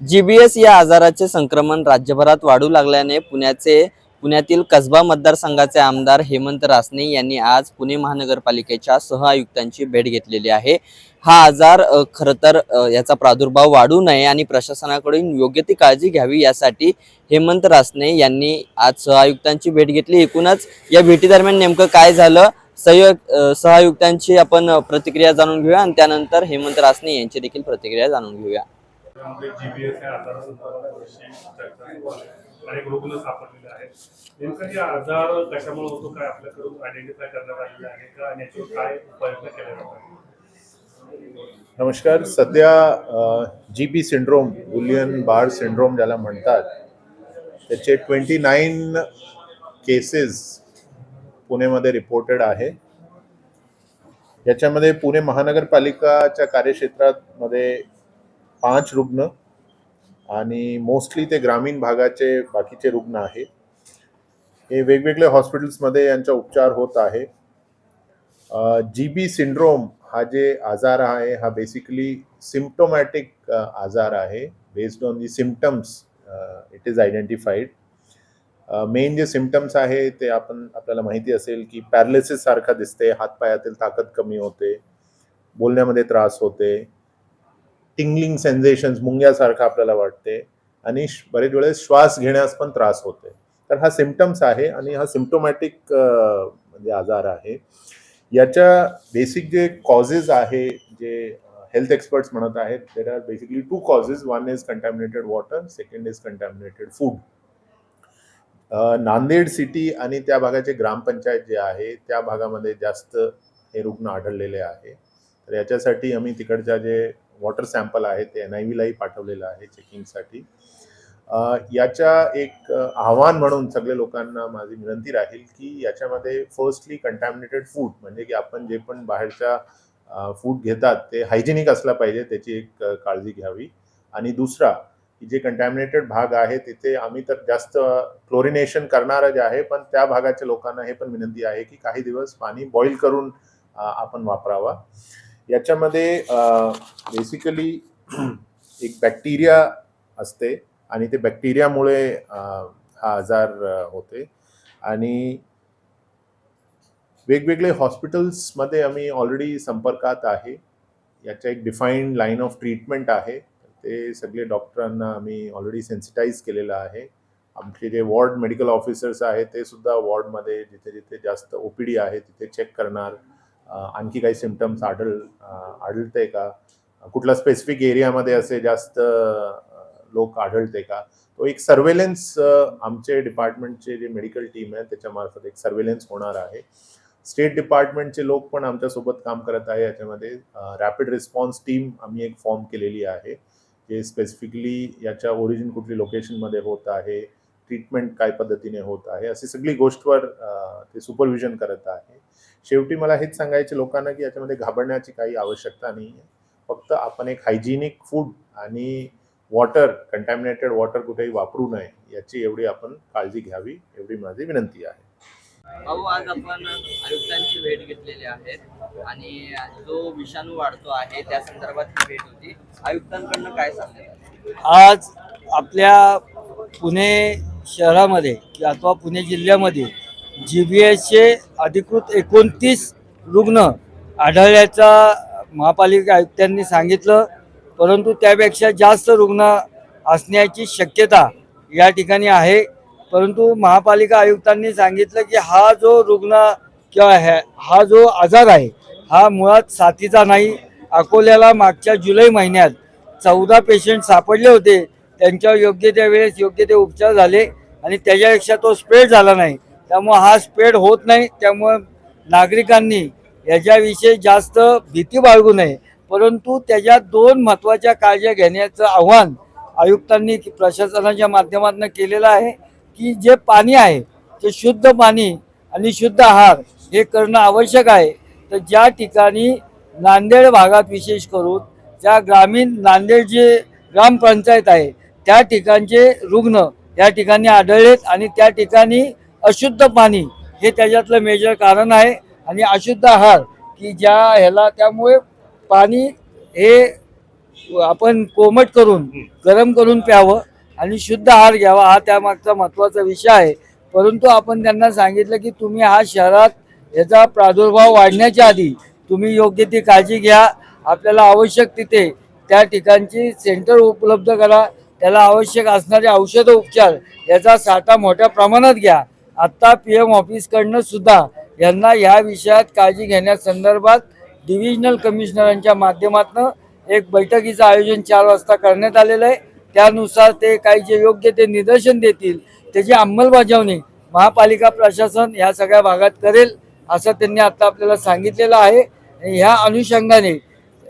GBS या आजाराचे संक्रमण राज्यभरात वाढू लागल्याने पुण्याचे पुण्यातील कसबा मतदारसंघाचे आमदार हेमंत रासने यांनी आज पुणे महानगरपालिकेच्या सहआयुक्तांची भेट घेतलेली आहे. हा आजार खरं तर याचा प्रादुर्भाव वाढू नये आणि प्रशासनाकडून योग्य ती काळजी घ्यावी यासाठी हेमंत रासने यांनी आज सहआयुक्तांची भेट घेतली. एकूणच या भेटीदरम्यान नेमकं काय झालं? सहयोग सहआयुक्तांची आपण प्रतिक्रिया जाणून घेऊया आणि त्यानंतर हेमंत रासने यांची देखील प्रतिक्रिया जाणून घेऊया. त्यामध्ये जीबीएस या आजाराविषयी चर्चा सुरू अनेक रुग्ण सापडलेले आहेत. नेमका हे आजार कशामुळे होतो काय आपल्याकडून आयडेंटिफाय करण्यात आलेलं आहे का? आणि याच्यावर काय उपाययोजना केल्या जातात? नमस्कार. सध्या G B syndrome Guillain Barre syndrome ज्याला म्हणतात त्याचे ट्वेंटी नाईन केसेस पुणेमध्ये रिपोर्टेड आहे. याच्यामध्ये पुणे महानगरपालिकाच्या कार्यक्षेत्रामध्ये पाच रुग्ण आणि मोस्टली ते ग्रामीण भागाचे बाकीचे रुग्ण आहे. हे वेगवेगळ्या हॉस्पिटल्समध्ये यांचा उपचार होत आहे. जी बी सिंड्रोम हा जे आजार आहे हा बेसिकली सिम्प्टोमॅटिक आजार आहे. Based on the symptoms it is identified main जे सिम्पटम्स आहे ते आपण आपल्याला माहिती असेल की पॅरालिसिस सारखा दिसते हातपायातील ताकद कमी होते बोलण्यामध्ये त्रास होते. टिंगलिंग सेन्सेशन्स मुंग्यासारखं आपल्याला वाटते आणि बरेच वेळेस श्वास घेण्यास पण त्रास होते. तर हा सिमटम्स आहे आणि हा सिमटोमॅटिक म्हणजे आजार आहे. याच्या बेसिक जे कॉजेस आहे जे हेल्थ एक्सपर्ट्स म्हणत आहेत there are basically two causes one is contaminated water second is contaminated food Nanded city आणि त्या भागाचे ग्रामपंचायत जे आहे त्या भागामध्ये जास्त हे रुग्ण आढळलेले आहे. तर याच्यासाठी आम्ही तिकडच्या जे वॉटर सॅम्पल आहे ते एन आय व्हीलाही पाठवलेलं आहे चेकिंगसाठी याच्या एक आव्हान म्हणून सगळे लोकांना माझी विनंती राहील की याच्यामध्ये फर्स्टली कंटॅमिनेटेड फूड म्हणजे की आपण जे पण बाहेरच्या फूड घेतात ते हायजेनिक असला पाहिजे त्याची एक काळजी घ्यावी. आणि दुसरा की जे कंटॅमिनेटेड भाग आहे तिथे आम्ही तर जास्त क्लोरिनेशन करणारं जे आहे पण त्या भागाच्या लोकांना हे पण विनंती आहे की काही दिवस पाणी बॉईल करून आपण वापरावा. याच्यामध्ये बेसिकली एक बॅक्टेरिया असते आणि ते बॅक्टेरियामुळे हा आजार होते. आणि वेगवेगळे हॉस्पिटल्समध्ये आम्ही ऑलरेडी संपर्कात आहे. याच्या एक डिफाईन्ड लाईन ऑफ ट्रीटमेंट आहे. ते सगळे डॉक्टरांना आम्ही ऑलरेडी सेन्सिटाईज केलेलं आहे. आमचे जे वॉर्ड मेडिकल ऑफिसर्स आहेत ते सुद्धा वॉर्डमध्ये जिथे जिथे जास्त ओ पी डी आहे तिथे चेक करणार. आणखी काही सिमटम्स आढळ आढळते का? कुठला स्पेसिफिक एरियामध्ये असे जास्त लोक आढळते का? तो एक सर्वेलन्स आमचे डिपार्टमेंटचे जे मेडिकल टीम आहे त्याच्यामार्फत एक सर्वेलन्स होणार आहे. स्टेट डिपार्टमेंटचे लोक पण आमच्यासोबत काम करत आहे. याच्यामध्ये रॅपिड रिस्पॉन्स टीम आम्ही एक फॉर्म केलेली आहे जे स्पेसिफिकली याच्या ओरिजिन कुठली लोकेशनमध्ये होत आहे ट्रीटमेंट काय पद्धतीने होत आहे अशी सगळी गोष्टवर ते सुपरविजन करत आहे. शेवटी मला हेच सांगायचे लोकांना की याच्यामध्ये घाबरण्याची काही आवश्यकता नाही आहे फक्त आपण एक हायजिनिक फूड आणि वॉटर कंटॅमिनेटेड वॉटर कुठेही वापरू नये याची एवढी आपण काळजी घ्यावी एवढी माझी विनंती आहे. भाऊ आज आपण आयुक्तांची भेट घेतलेली आहे आणि जो विषाणू वाढतो आहे त्या संदर्भात ही भेट होती. आयुक्तांकडनं काय सांगण्यात आज आपल्या पुणे शहरामध्ये अथवा पुणे जिल्ह्यामध्ये जी बी एसचे अधिकृत एकोणतीस रुग्ण आढळल्याचा महापालिका आयुक्तांनी सांगितलं. परंतु त्यापेक्षा जास्त रुग्ण असण्याची शक्यता या ठिकाणी आहे. परंतु महापालिका आयुक्तांनी सांगितलं की हा जो रुग्ण किंवा ह्या- हा जो आजार आहे हा मुळात साथीचा नाही. अकोल्याला मागच्या जुलै महिन्यात चौदा पेशंट सापडले होते. त्यांच्यावर योग्य त्या वेळेस योग्य ते उपचार झाले आणि त्याच्यापेक्षा तो स्प्रेड झाला नाही. त्यामुळे हा स्प्रेड होत नाही. त्यामुळे नागरिकांनी याच्याविषयी जास्त भीती बाळगू नये. परंतु त्याच्या दोन महत्त्वाच्या काळज्या घेण्याचं आव्हान आयुक्तांनी प्रशासनाच्या माध्यमातून केलेलं आहे की जे पाणी आहे ते शुद्ध पाणी आणि शुद्ध आहार हे करणं आवश्यक आहे. तर ज्या ठिकाणी नांदेड भागात विशेष करून ज्या ग्रामीण नांदेड जे ग्रामपंचायत आहे त्या ठिकाणचे रुग्ण या ठिकाणी आढळलेत आणि त्या ठिकाणी अशुद्ध पाणी हे त्याच्यातलं मेजर कारण आहे. आणि अशुद्ध आहार की ज्या ह्याला त्यामुळे पाणी हे आपण कोमट करून गरम करून प्यावं आणि शुद्ध आहार घ्यावा हा त्यामागचा महत्त्वाचा विषय आहे. परंतु आपण त्यांना सांगितलं की तुम्ही हा शहरात याचा प्रादुर्भाव वाढण्याच्या आधी तुम्ही योग्य ती काळजी घ्या. आपल्याला आवश्यक तिथे त्या ठिकाणची सेंटर उपलब्ध करा. त्याला आवश्यक असणारे औषध उपचार याचा साठा मोठ्या प्रमाणात घ्या. आत्ता पी एम ऑफिसकडनं सुद्धा यांना ह्या विषयात काळजी घेण्यासंदर्भात डिव्हिजनल कमिशनरांच्या माध्यमातून एक बैठकीचं आयोजन चार वाजता करण्यात आलेलं आहे. त्यानुसार ते काही जे योग्य ते निदर्शन देतील त्याची अंमलबजावणी महापालिका प्रशासन ह्या सगळ्या भागात करेल असं त्यांनी आता आपल्याला सांगितलेलं आहे. आणि ह्या अनुषंगाने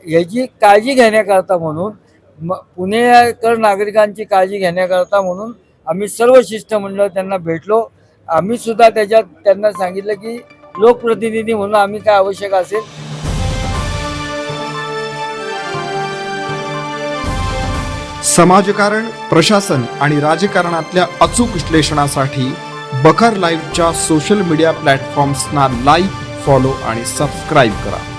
ह्याची काळजी घेण्याकरता म्हणून म पुणेकर नागरिकांची काळजी घेण्याकरता म्हणून आम्ही सर्व शिष्टमंडळ त्यांना भेटलो. आम्ही सुद्धा त्याच्यात त्यांना सांगितलं की लोकप्रतिनिधी म्हणून आम्ही काय आवश्यक असेल. समाजकारण प्रशासन आणि राजकारणातल्या अचूक विश्लेषणासाठी बखर लाईव्हच्या सोशल मीडिया प्लॅटफॉर्म्सना लाईक फॉलो आणि सबस्क्राईब करा.